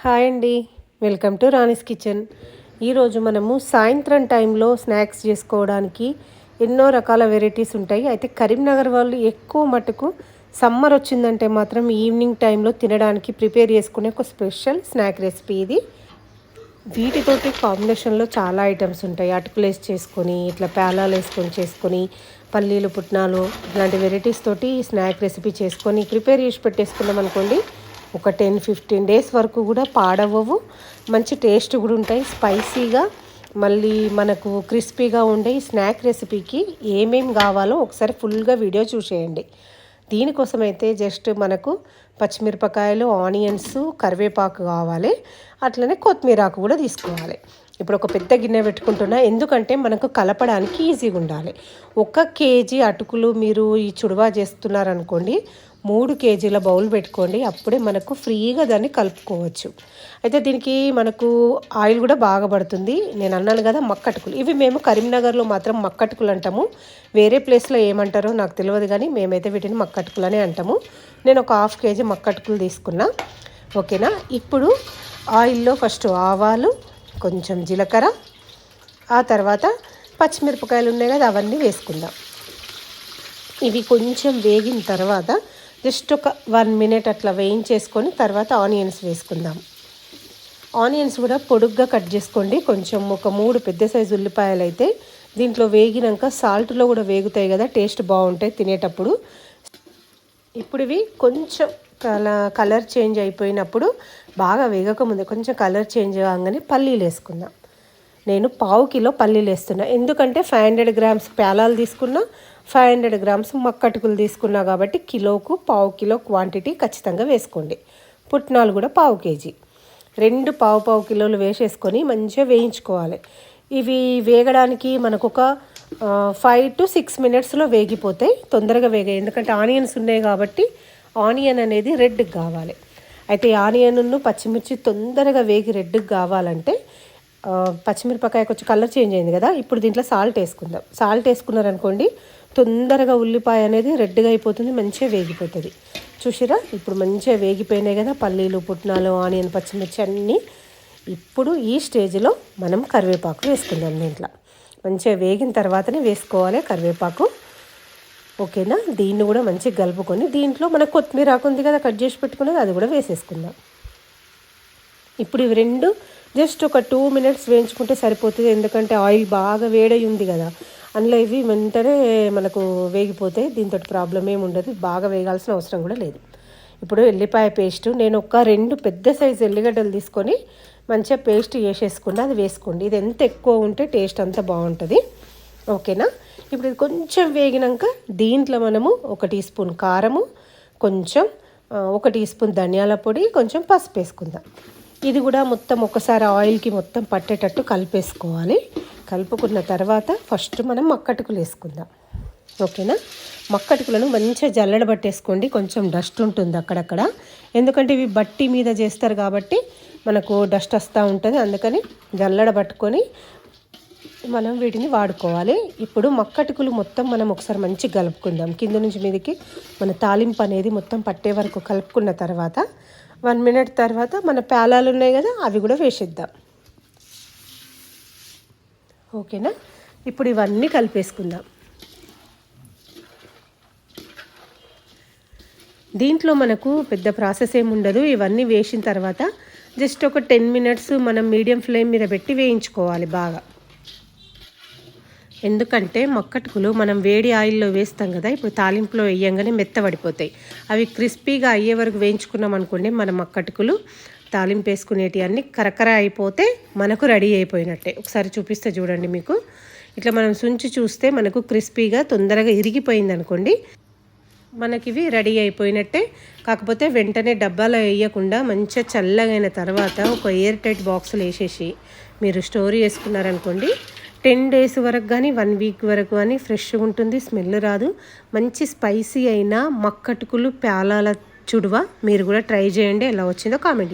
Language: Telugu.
హాయ్ అండి. Welcome to Rani's kitchen. ఈరోజు మనము సాయంత్రం టైంలో స్నాక్స్ చేసుకోవడానికి ఎన్నో రకాల వెరైటీస్ ఉంటాయి. అయితే కరీంనగర్ వాళ్ళు ఎక్కువ మటుకు సమ్మర్ వచ్చిందంటే మాత్రం ఈవినింగ్ టైంలో తినడానికి ప్రిపేర్ చేసుకునే ఒక స్పెషల్ స్నాక్ రెసిపీ ఇది. వీటితోటి కాంబినేషన్లో చాలా ఐటమ్స్ ఉంటాయి. అటుకులు వేసి చేసుకొని ఇట్లా పేలాలు వేసుకొని చేసుకొని పల్లీలు పుట్నాలు ఇలాంటి వెరైటీస్ తోటి స్నాక్ రెసిపీ చేసుకొని ప్రిపేర్ చేసి పెట్టేసుకున్నాం అనుకోండి ఒక టెన్ ఫిఫ్టీన్ డేస్ వరకు కూడా పాడవవు మంచి టేస్ట్ కూడా ఉంటాయి. స్పైసీగా మళ్ళీ మనకు క్రిస్పీగా ఉండే ఈ స్నాక్ రెసిపీకి ఏమేమి కావాలో ఒకసారి ఫుల్గా వీడియో చూసేయండి. దీనికోసం అయితే జస్ట్ మనకు పచ్చిమిరపకాయలు ఆనియన్స్ కరివేపాకు కావాలి. అట్లనే కొత్తిమీరాకు కూడా తీసుకోవాలి. ఇప్పుడు ఒక పెద్ద గిన్నె పెట్టుకుంటున్నా. ఎందుకంటే మనకు కలపడానికి ఈజీగా ఉండాలి. ఒక కేజీ అటుకులు మీరు ఈ చుడువా చేస్తున్నారనుకోండి మూడు కేజీల బౌల్ పెట్టుకోండి. అప్పుడే మనకు ఫ్రీగా దాన్ని కలుపుకోవచ్చు. అయితే దీనికి మనకు ఆయిల్ కూడా బాగా పడుతుంది. నేను అన్నాను కదా మక్కటుకులు. ఇవి మేము కరీంనగర్లో మాత్రం మక్కటుకులు అంటాము. వేరే ప్లేస్లో ఏమంటారో నాకు తెలియదు కానీ మేమైతే వీటిని మక్కటుకులు అనే అంటాము. నేను ఒక హాఫ్ కేజీ మక్కటుకులు తీసుకున్నా. ఓకేనా? ఇప్పుడు ఆయిల్లో ఫస్ట్ ఆవాలు కొంచెం జీలకర్ర ఆ తర్వాత పచ్చిమిరపకాయలు ఉన్నాయి కదా అవన్నీ వేసుకుందాం. ఇవి కొంచెం వేగిన తర్వాత జస్ట్ ఒక వన్ మినిట్ అట్లా వేయించేసుకొని తర్వాత ఆనియన్స్ వేసుకుందాం. ఆనియన్స్ కూడా పొడుగ్గా కట్ చేసుకోండి. కొంచెం ఒక మూడు పెద్ద సైజు ఉల్లిపాయలు అయితే దీంట్లో వేగినాక సాల్ట్లో కూడా వేగుతాయి కదా టేస్ట్ బాగుంటాయి తినేటప్పుడు. ఇప్పుడు ఇవి కొంచెం కల కలర్ చేంజ్ అయిపోయినప్పుడు బాగా వేగకముందే కొంచెం కలర్ చేంజ్ కాగానే పల్లీలు వేసుకుందాం. నేను పావు కిలో పల్లీలు వేస్తున్నా. ఎందుకంటే ఫైవ్ హండ్రెడ్ గ్రామ్స్ పేలాలు తీసుకున్నా ఫైవ్ హండ్రెడ్ గ్రామ్స్ మక్కటుకులు తీసుకున్నా కాబట్టి కిలోకు పావు కిలో క్వాంటిటీ ఖచ్చితంగా వేసుకోండి. పుట్నాలు కూడా పావు కేజీ. రెండు పావు పావు కిలోలు వేసేసుకొని మంచిగా వేయించుకోవాలి. ఇవి వేగడానికి మనకు ఒక ఫైవ్ టు సిక్స్ మినిట్స్లో వేగిపోతాయి తొందరగా వేగాయి. ఎందుకంటే ఆనియన్స్ ఉన్నాయి కాబట్టి ఆనియన్ అనేది రెడ్ కావాలి. అయితే ఆనియన్ను పచ్చిమిర్చి తొందరగా వేగి రెడ్కి కావాలంటే పచ్చిమిరపకాయ కొంచెం కలర్ చేంజ్ అయింది కదా ఇప్పుడు దీంట్లో సాల్ట్ వేసుకుందాం. సాల్ట్ వేసుకున్నారనుకోండి తొందరగా ఉల్లిపాయ అనేది రెడ్గా అయిపోతుంది మంచిగా వేగిపోతుంది. చూసిరా? ఇప్పుడు మంచిగా వేగిపోయినాయి కదా పల్లీలు పుట్నాలు ఆనియన్ పచ్చిమిర్చి అన్నీ. ఇప్పుడు ఈ స్టేజ్లో మనం కరివేపాకు వేసుకుందాం దీంట్లో. మంచిగా వేగిన తర్వాతనే వేసుకోవాలి కరివేపాకు. ఓకేనా? దీన్ని కూడా మంచిగా కలుపుకొని దీంట్లో మనకు కొత్తిమీర ఉంది కదా కట్ చేసి పెట్టుకున్నది అది కూడా వేసేసుకుందాం. ఇప్పుడు ఇవి రెండు జస్ట్ ఒక టూ మినిట్స్ వేయించుకుంటే సరిపోతుంది ఎందుకంటే ఆయిల్ బాగా వేడై ఉంది కదా. అందులో ఇవి వెంటనే మనకు వేగిపోతాయి దీంతో ప్రాబ్లం ఏమి ఉండదు బాగా వేగాల్సిన అవసరం కూడా లేదు. ఇప్పుడు ఎల్లిపాయ పేస్ట్ నేను ఒక రెండు పెద్ద సైజు ఎల్లిగడ్డలు తీసుకొని మంచిగా పేస్ట్ వేసేసుకుని అది వేసుకోండి. ఇది ఎంత ఎక్కువ ఉంటే టేస్ట్ అంత బాగుంటుంది. ఓకేనా? ఇప్పుడు ఇది కొంచెం వేగినాక దీంట్లో మనము ఒక టీ స్పూన్ కారము కొంచెం ఒక టీ స్పూన్ ధనియాల పొడి కొంచెం పసుపు వేసుకుందాం. ఇది కూడా మొత్తం ఒకసారి ఆయిల్కి మొత్తం పట్టేటట్టు కలిపేసుకోవాలి. కలుపుకున్న తర్వాత ఫస్ట్ మనం మక్కటుకులు వేసుకుందాం. ఓకేనా? మక్కటుకులను మంచిగా జల్లడ పట్టేసుకోండి. కొంచెం డస్ట్ ఉంటుంది అక్కడక్కడ. ఎందుకంటే ఇవి బట్టి మీద చేస్తారు కాబట్టి మనకు డస్ట్ వస్తూ ఉంటుంది. అందుకని జల్లడ పట్టుకొని మనం వీటిని వాడుకోవాలి. ఇప్పుడు మక్కటికులు మొత్తం మనం ఒకసారి మంచి కలుపుకుందాం. కింద నుంచి మీదకి మన తాలింపు అనేది మొత్తం పట్టే వరకు కలుపుకున్న తర్వాత వన్ మినిట్ తర్వాత మన పేలాలు ఉన్నాయి కదా అవి కూడా వేసేద్దాం. ఓకేనా? ఇప్పుడు ఇవన్నీ కలిపేసుకుందాం. దీంట్లో మనకు పెద్ద ప్రాసెస్ ఏమి ఉండదు. ఇవన్నీ వేసిన తర్వాత జస్ట్ ఒక టెన్ మినిట్స్ మనం మీడియం ఫ్లేమ్ మీద పెట్టి వేయించుకోవాలి బాగా. ఎందుకంటే మొక్కటుకులు మనం వేడి ఆయిల్లో వేస్తాం కదా ఇప్పుడు తాలింపులో వేయంగానే మెత్తబడిపోతాయి. అవి క్రిస్పీగా అయ్యే వరకు వేయించుకున్నాం అనుకోండి మన మొక్కటుకులు తాలింపు వేసుకునేటి అన్ని కరకర అయిపోతే మనకు రెడీ అయిపోయినట్టే. ఒకసారి చూపిస్తే చూడండి మీకు. ఇట్లా మనం సుంచి చూస్తే మనకు క్రిస్పీగా తొందరగా ఇరిగిపోయింది అనుకోండి మనకి ఇవి రెడీ అయిపోయినట్టే. కాకపోతే వెంటనే డబ్బాలో వేయకుండా మంచిగా చల్లగైన తర్వాత ఒక ఎయిర్ టైట్ బాక్సులు వేసేసి మీరు స్టోర్ చేసుకున్నారనుకోండి టెన్ డేస్ వరకు కానీ వన్ వీక్ వరకు కానీ ఫ్రెష్గా ఉంటుంది స్మెల్ రాదు. మంచి స్పైసీ అయిన మక్కటుకులు ప్యాలాల చుడువ మీరు కూడా ట్రై చేయండి. ఎలా వచ్చిందో కామెంట్